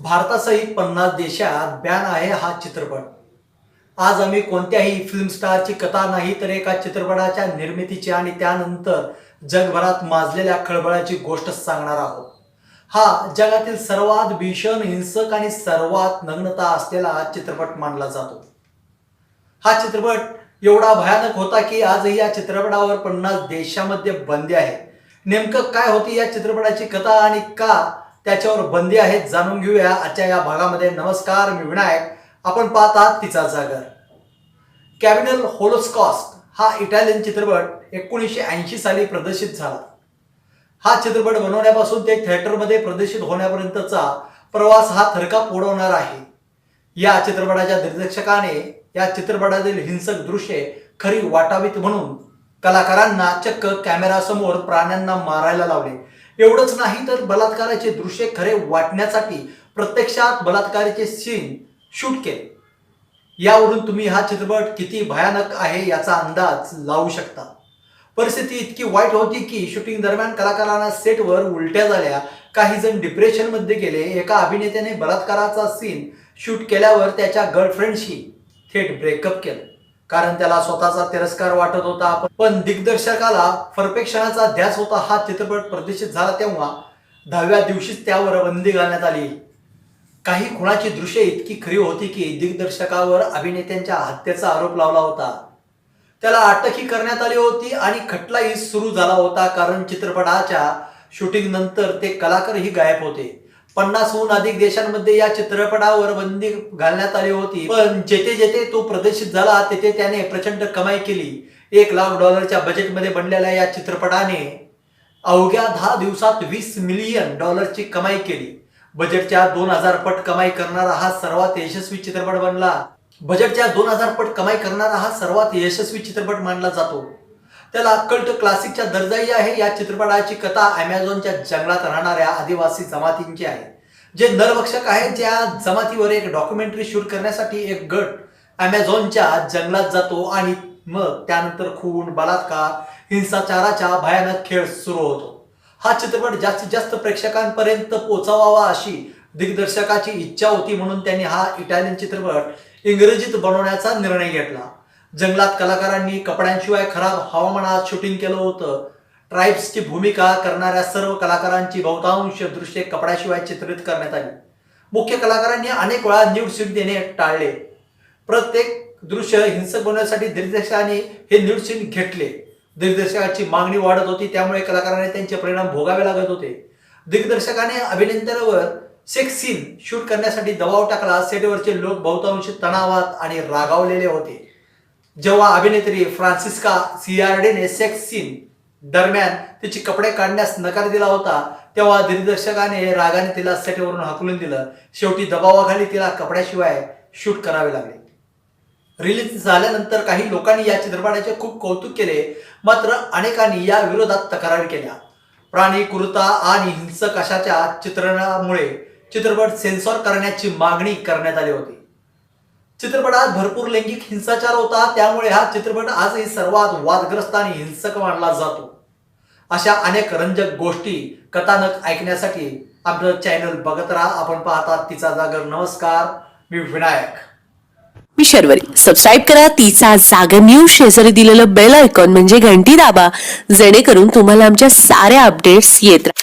भारतासहित पन्नास देशात बॅन आहे हा चित्रपट. आज आम्ही कोणत्याही फिल्म स्टारची कथा नाही तर एका चित्रपटाच्या निर्मितीची आणि त्यानंतर जगभरात माजलेल्या खळबळाची गोष्ट सांगणार आहोत. हा जगातील सर्वात भीषण हिंसक आणि सर्वात नग्नता असलेला चित्रपट मानला जातो. हा चित्रपट एवढा भयानक होता की आजही या चित्रपटावर पन्नास देशामध्ये बंदी आहे. नेमकं काय होती या चित्रपटाची कथा आणि का त्याच्यावर बंदी आहेत जाणून घेऊया. आजच्या या भागामध्ये नमस्कार मी विनायक. आपण पाहतात तिचा जागर. कॅबिनल होलोस्कॉस्ट हा इटालियन चित्रपट एकोणीसशे ऐंशी साली प्रदर्शित झाला. हा चित्रपट बनवण्यापासून ते थिएटरमध्ये प्रदर्शित होण्यापर्यंतचा प्रवास हा थरकाप उडवणार आहे. या चित्रपटाच्या दिग्दर्शकाने या चित्रपटातील हिंसक दृश्ये खरी वाटावीत म्हणून कलाकारांना चक्क कॅमेरासमोर प्राण्यांना मारायला लावले. एवढंच नाही तर बलात्काराचे दृश्य खरे वाटण्यासाठी प्रत्यक्षात बलात्काराचे सीन शूट केले. यावरून तुम्ही हा चित्रपट किती भयानक आहे याचा अंदाज लावू शकता. परिस्थिती इतकी वाईट होती की शूटिंग दरम्यान कलाकारांना सेटवर उलट्या झाल्या. काही जण डिप्रेशनमध्ये गेले. एका अभिनेत्याने बलात्काराचा सीन शूट केल्यावर त्याच्या गर्लफ्रेंडशी थेट ब्रेकअप केलं. कारण त्याला स्वतःचा तिरस्कार वाटत होता. पण दिग्दर्शकाला परफेक्शनाचा ध्यास होता. हा चित्रपट प्रदर्शित झाला तेव्हा दहाव्या दिवशीच त्यावर बंदी घालण्यात आली. काही खुणाची दृश्ये इतकी खरी होती की दिग्दर्शकावर अभिनेत्यांच्या हत्येचा आरोप लावला होता. त्याला अटकही करण्यात आली होती आणि खटलाही सुरू झाला होता कारण चित्रपटाच्या शूटिंग नंतर ते कलाकारही गायब होते. पन्नासहून अधिक देशांमध्ये या चित्रपटावर बंदी घालण्यात आली होती. पण जेथे जेथे तो प्रदर्शित झाला तेथे त्याने प्रचंड कमाई केली. एक लाख डॉलरच्या बजेटमध्ये बनलेल्या या चित्रपटाने अवघ्या दहा दिवसात वीस मिलियन डॉलरची कमाई केली. बजेटच्या दोन हजार पट कमाई करणारा हा सर्वात यशस्वी चित्रपट बनला. बजेटच्या दोन हजार पट कमाई करणारा हा सर्वात यशस्वी चित्रपट मानला जातो. त्याला कल्ट क्लासिकच्या दर्जाही आहे. या चित्रपटाची कथा अमेझॉनच्या जंगलात राहणाऱ्या आदिवासी जमातींची आहे. जे नरभक्षक आहेत ज्या जमातीवर एक डॉक्युमेंटरी शूट करण्यासाठी एक गट अमेझॉनच्या जंगलात जातो आणि मग त्यानंतर खून बलात्कार हिंसाचाराचा भयानक खेळ सुरू होतो. हा चित्रपट जास्तीत जास्त प्रेक्षकांपर्यंत पोहोचवावा अशी दिग्दर्शकाची इच्छा होती म्हणून त्यांनी हा इटालियन चित्रपट इंग्रजीत बनवण्याचा निर्णय घेतला. जंगलात कलाकारांनी कपड्यांशिवाय खराब हवामानात शूटिंग केलं होतं. ट्राईब्सची भूमिका करणाऱ्या सर्व कलाकारांची बहुतांश दृश्ये कपड्याशिवाय चित्रित करण्यात आली. मुख्य कलाकारांनी अनेक वेळा न्यूड सीन देणे टाळले. प्रत्येक दृश्य हिंसक बनवण्यासाठी दिग्दर्शकाने हे न्यूड सीन घेतले. दिग्दर्शकाची मागणी वाढत होती त्यामुळे कलाकारांना त्यांचे परिणाम भोगावे लागत होते. दिग्दर्शकाने अभिनेत्यांवर सेक्स सीन शूट करण्यासाठी दबाव टाकला. सेटवरचे लोक बहुतांश तणावात आणि रागावलेले होते. जेव्हा अभिनेत्री फ्रान्सिस्का सियार्डेने सेक्स सीन दरम्यान तिचे कपडे काढण्यास नकार दिला होता तेव्हा दिग्दर्शकाने रागाने तिला सेटवरून हकलून दिलं. शेवटी दबावाखाली तिला कपड्याशिवाय शूट करावे लागले. रिलीज झाल्यानंतर काही लोकांनी या चित्रपटाचे खूप कौतुक केले मात्र अनेकांनी या विरोधात तक्रारी केल्या. प्राणी क्रूरता आणि हिंसक अशाच्या चित्रणामुळे चित्रपट सेन्सॉर करण्याची मागणी करण्यात आली होती. चित्रपटात भरपूर लैंगिक हिंसाचार होता त्यामुळे हा चित्रपट आजही सर्वात वादग्रस्त आणि हिंसक मानला जातो. अशा अनेक रंजक गोष्टी कथानक ऐकण्यासाठी आपलं चॅनल बघत राहा. आपण पाहतात तिचा जागर. नमस्कार. मी विनायक. मी शर्वरी. सबस्क्राईब करा. तिचा जागर न्यूज शेजारी दिलेलं बेल आयकॉन म्हणजे घंटी दाबा. जेणेकरून तुम्हाला आमच्या साऱ्या अपडेट्स येत राहतात